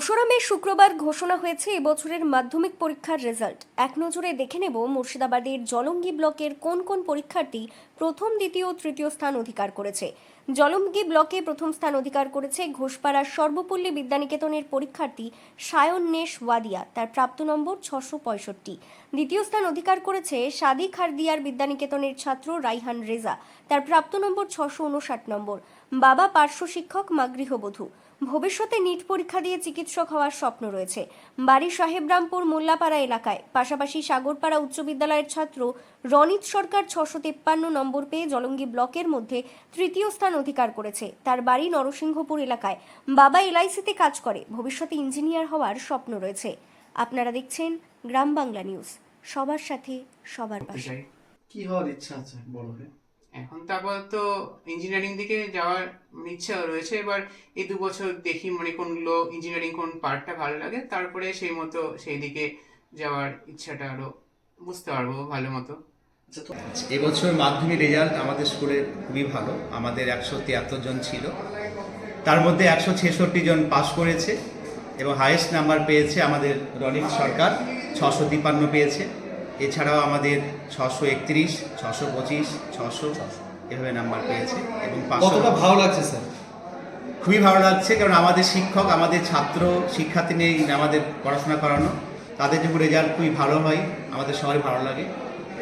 দোসরা মে শুক্রবার ঘোষণা হয়েছে এবছরের মাধ্যমিক পরীক্ষার রেজাল্ট। এক নজরে দেখে নেব মুর্শিদাবাদের জলঙ্গি ব্লকের কোন কোন পরীক্ষার্থী প্রথম, দ্বিতীয় ও তৃতীয় স্থান অধিকার করেছে। জলমগি ব্লকে প্রথম স্থান অধিকার করেছে ঘোষপাড়ার সর্বপল্লী বিদ্যানিকেতনের পরীক্ষার্থী সায়ন নেশ ওয়াদিয়া। তার প্রাপ্ত নম্বর ছশো পঁয়ষট্টি। দ্বিতীয় স্থান অধিকার করেছে সাদি খারদিয়ার বিদ্যানিকেতনের ছাত্র রাইহান রেজা। তার প্রাপ্ত নম্বর ছশো উনষাট নম্বর। বাবা পার্শ্ব শিক্ষক মা গৃহবধূ। ভবিষ্যতে নিট পরীক্ষা দিয়ে চিকিৎসক হওয়ার স্বপ্ন রয়েছে। বাড়ি সাহেবরামপুর মোল্লাপাড়া এলাকায়। পাশাপাশি সাগরপাড়া উচ্চ বিদ্যালয়ের ছাত্র রনিত সরকার ছশো তেপ্পান্ন নম্বর পেয়ে জলঙ্গি ব্লকের মধ্যে তৃতীয় স্থান অধিকার করেছে। তার বাড়ি নরসিংহপুর এলাকায়। বাবা এলআইসিতে কাজ করে। ভবিষ্যতে ইঞ্জিনিয়ার হওয়ার স্বপ্ন রয়েছে। আপনারা দেখছেন গ্রাম বাংলা নিউজ। সবার সাথে সবার পাশে। কি হওয়ার ইচ্ছা আছে হয়ে এখন তো আপাতত ইঞ্জিনিয়ারিং দিকে যাওয়ার ইচ্ছা রয়েছে। এবার এই দু বছর দেখি মানে কোনগুলো ইঞ্জিনিয়ারিং কোন পার্টটা ভালো লাগে। তারপরে সেই মতো সেই দিকে যাওয়ার ইচ্ছাটা আরও বুঝতে পারব ভালো মতো। এবছর মাধ্যমিক রেজাল্ট আমাদের স্কুলের খুবই ভালো। আমাদের একশো তিয়াত্তর জন ছিল। তার মধ্যে একশো ছেষট্টি জন পাশ করেছে এবং হায়েস্ট নাম্বার পেয়েছে আমাদের রনিক সরকার ছশো তিপ্পান্ন পেয়েছে। এছাড়াও আমাদের ছশো একত্রিশ ছশো পঁচিশ ছশো এভাবে নাম্বার পেয়েছে এবং কতটা ভালো লাগছে স্যার? খুবই ভালো লাগছে কারণ আমাদের শিক্ষক আমাদের ছাত্র শিক্ষার্থী নিয়ে আমাদের পড়াশোনা করানো তাদের যখন রেজাল্ট খুবই ভালো হয় আমাদের সবাই ভালো লাগে।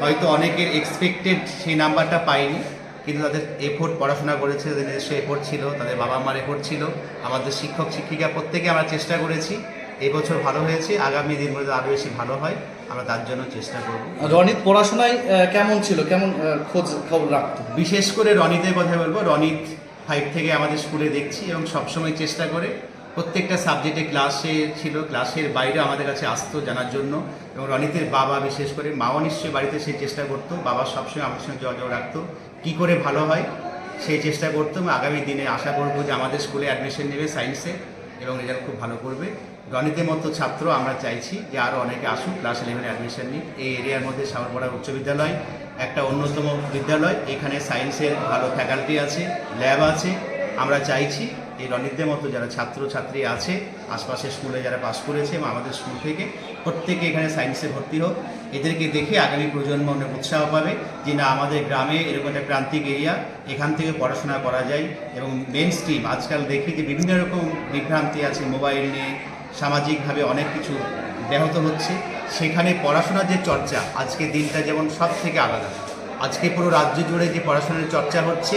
হয়তো অনেকের এক্সপেক্টেড সেই নাম্বারটা পায়নি কিন্তু তাদের এফোর্ট পড়াশোনা করেছে তাদের নিজস্ব এফোর্ট ছিল তাদের বাবা মার এফোর্ট ছিল আমাদের শিক্ষক শিক্ষিকা প্রত্যেকে আমরা চেষ্টা করেছি এবছর ভালো হয়েছে আগামী দিনগুলোতে আরও বেশি ভালো হয় আমরা তার জন্য চেষ্টা করব। রনিত পড়াশোনায় কেমন ছিল? কেমন খোঁজ খবর রাখতো? বিশেষ করে রনিতের কথা বলব রনিত ফাইভ থেকে আমাদের স্কুলে দেখছি এবং সবসময় চেষ্টা করে প্রত্যেকটা সাবজেক্টে ক্লাসে ছিল ক্লাসের বাইরে আমাদের কাছে আসতো জানার জন্য। এবং রনিতের বাবা বিশেষ করে, মাও নিশ্চয়ই বাড়িতে সেই চেষ্টা করতো। বাবা সবসময় আমাদের সঙ্গে যোগাযোগ রাখতো, কী করে ভালো হয় সেই চেষ্টা করতো। এবং আগামী দিনে আশা করব যে আমাদের স্কুলে অ্যাডমিশন নেবে সায়েন্সে এবং রেজাল্ট খুব ভালো করবে। রনিতের মতো ছাত্র আমরা চাইছি যে আরও অনেকে আসুক ক্লাস ইলেভেনে অ্যাডমিশন নিক। এই এরিয়ার মধ্যে সাগরপাড়া উচ্চ বিদ্যালয়, একটা অন্যতম বিদ্যালয়। এখানে সায়েন্সের ভালো ফ্যাকাল্টি আছে ল্যাব আছে। আমরা চাইছি এই রনিতদের মতো যারা ছাত্র ছাত্রী আছে, আশপাশের স্কুলে যারা পাশ করেছে এবং আমাদের স্কুল থেকে, প্রত্যেকে এখানে সায়েন্সে ভর্তি হোক। এদেরকে দেখে আগামী প্রজন্ম অনেক উৎসাহ পাবে যে, না, আমাদের গ্রামে এরকম একটা প্রান্তিক এরিয়া, এখান থেকে পড়াশোনা করা যায় এবং মেন স্ট্রিম আজকাল দেখি যে, বিভিন্ন রকম বিভ্রান্তি আছে মোবাইল নিয়ে, সামাজিকভাবে অনেক কিছু ব্যাহত হচ্ছে। সেখানে পড়াশোনার যে চর্চা আজকে দিনটা যেমন সব থেকে আলাদা। আজকে পুরো রাজ্য জুড়ে যে পড়াশোনার চর্চা হচ্ছে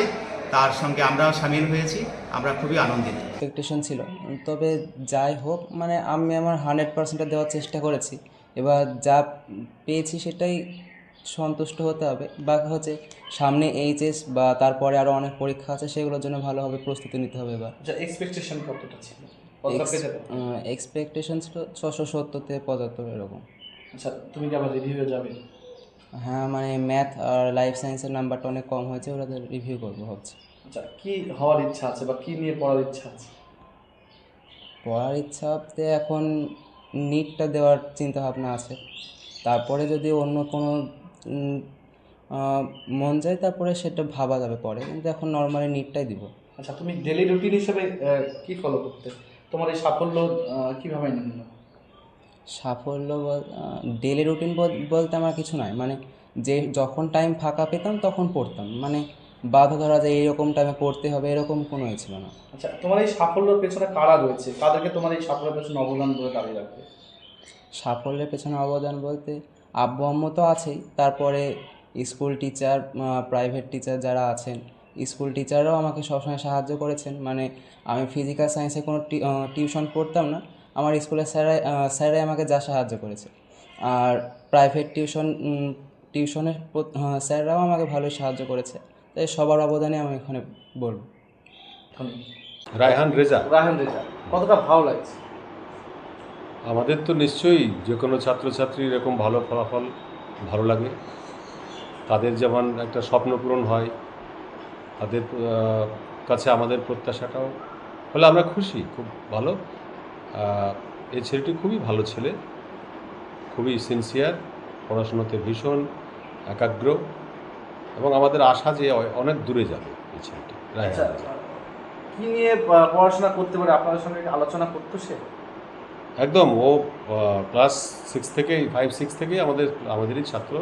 তার সঙ্গে আমরাও সামিল হয়েছি আমরা খুবই আনন্দিত। এক্সপেকটেশন ছিল। তবে যাই হোক মানে আমি আমার হান্ড্রেড পার্সেন্টটা দেওয়ার চেষ্টা করেছি। এবার যা পেয়েছি সেটাই সন্তুষ্ট হতে হবে। বাকি হচ্ছে সামনে এইচএস বা তারপরে আরও অনেক পরীক্ষা আছে সেগুলোর জন্য ভালোভাবে প্রস্তুতি নিতে হবে এবার। আচ্ছা এক্সপেকটেশন কতটা ছিল? কতটা পেতে পারো? এক্সপেকটেশন ছিল ছশো সত্তর থেকে পঁচাত্তর এরকম। আচ্ছা তুমি কি আবার রিভিউ যাবে? হ্যাঁ মানে ম্যাথ আর লাইফ সায়েন্সের নাম্বারটা অনেক কম হয়েছে ওরা রিভিউ করব ভাবছি। আচ্ছা কি হওয়ার ইচ্ছা আছে বা কী নিয়ে পড়ার ইচ্ছা আছে? পড়ার ইচ্ছা ভাবতে এখন নিটটা দেওয়ার চিন্তা ভাবনা আছে। তারপরে যদি অন্য কোনো মন যায় তারপরে সেটা ভাবা যাবে পরে। কিন্তু এখন নর্মালি নিটটাই দিব। আচ্ছা তুমি ডেলি রুটিন হিসেবে কি ফলো করতে? তোমার এই সাফল্য কীভাবে নিল সাফল্য ডেলি রুটিন বলতে আমার কিছু নয় মানে যে যখন টাইম ফাঁকা পেতাম তখন পড়তাম। মানে বাধা ধরা যায় এরকম টাইমে পড়তে হবে এরকম কোনো এ ছিল না। আচ্ছা তোমার এই সাফল্যের পেছনে কারা রয়েছে? কাদেরকে তোমার এই সাফল্যের পেছনে অবদান বলে দাঁড়িয়ে রাখবে? সাফল্যের পেছনে অবদান বলতে আব্বু আম্মু তো আছেই। তারপরে স্কুল টিচার প্রাইভেট টিচার যারা আছেন স্কুল টিচাররাও আমাকে সবসময় সাহায্য করেছেন। মানে আমি ফিজিক্যাল সায়েন্সে কোনো টিউশন পড়তাম না। আমার স্কুলের স্যারাই স্যারাই আমাকে যা সাহায্য করেছে। আর প্রাইভেট টিউশন টিউশনের স্যাররাও আমাকে ভালোই সাহায্য করেছে। তাই সবার অবদানে আমি এখানে বলব। রায়হান রেজা। রায়হান রেজা কতটা ভালো লাগছে? আমাদের তো নিশ্চয়ই যে কোনো ছাত্রছাত্রী এরকম ভালো ফলাফল ভালো লাগে। তাদের যেমন একটা স্বপ্ন পূরণ হয় তাদের কাছে আমাদের প্রত্যাশাটাও ফলে আমরা খুশি খুব ভালো। এই ছেলেটি খুবই ভালো ছেলে খুবই সিনসিয়ার পড়াশোনাতে ভীষণ একাগ্র এবং আমাদের আশা যে অনেক দূরে যাবে এই ছেলেটি আচ্ছা কি নিয়ে পড়াশোনা করতে পারে? আপনাদের সঙ্গে আলোচনা করতো সে? একদম ও ক্লাস সিক্স থেকেই ফাইভ সিক্স থেকেই আমাদের আমাদেরই ছাত্র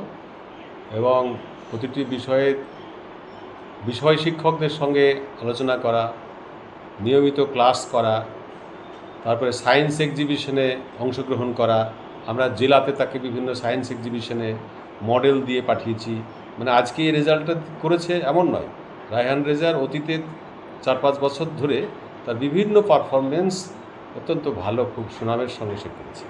এবং প্রতিটি বিষয়ে বিষয় শিক্ষকদের সঙ্গে আলোচনা করা নিয়মিত ক্লাস করা তারপরে সায়েন্স এক্সিবিশনে অংশগ্রহণ করা, আমরা জেলাতে তাকে বিভিন্ন সায়েন্স এক্সিবিশনে মডেল দিয়ে পাঠিয়েছি। মানে আজকে এই রেজাল্টটা করেছে এমন নয়। রায়হান রেজার অতীতে চার পাঁচ বছর ধরে তার বিভিন্ন পারফরমেন্স অত্যন্ত ভালো, খুব সুনামের সঙ্গে সে করেছে।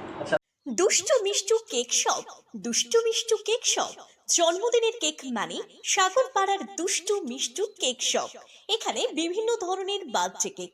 দুষ্টু Mishtu cake shop, Dushtu Mishtu cake shop. জন্মদিনের কেক মানে সাগর পাড়ার দুষ্টু মিষ্টু কেক শপ। এখানে বিভিন্ন ধরনের বার্থডে কেক।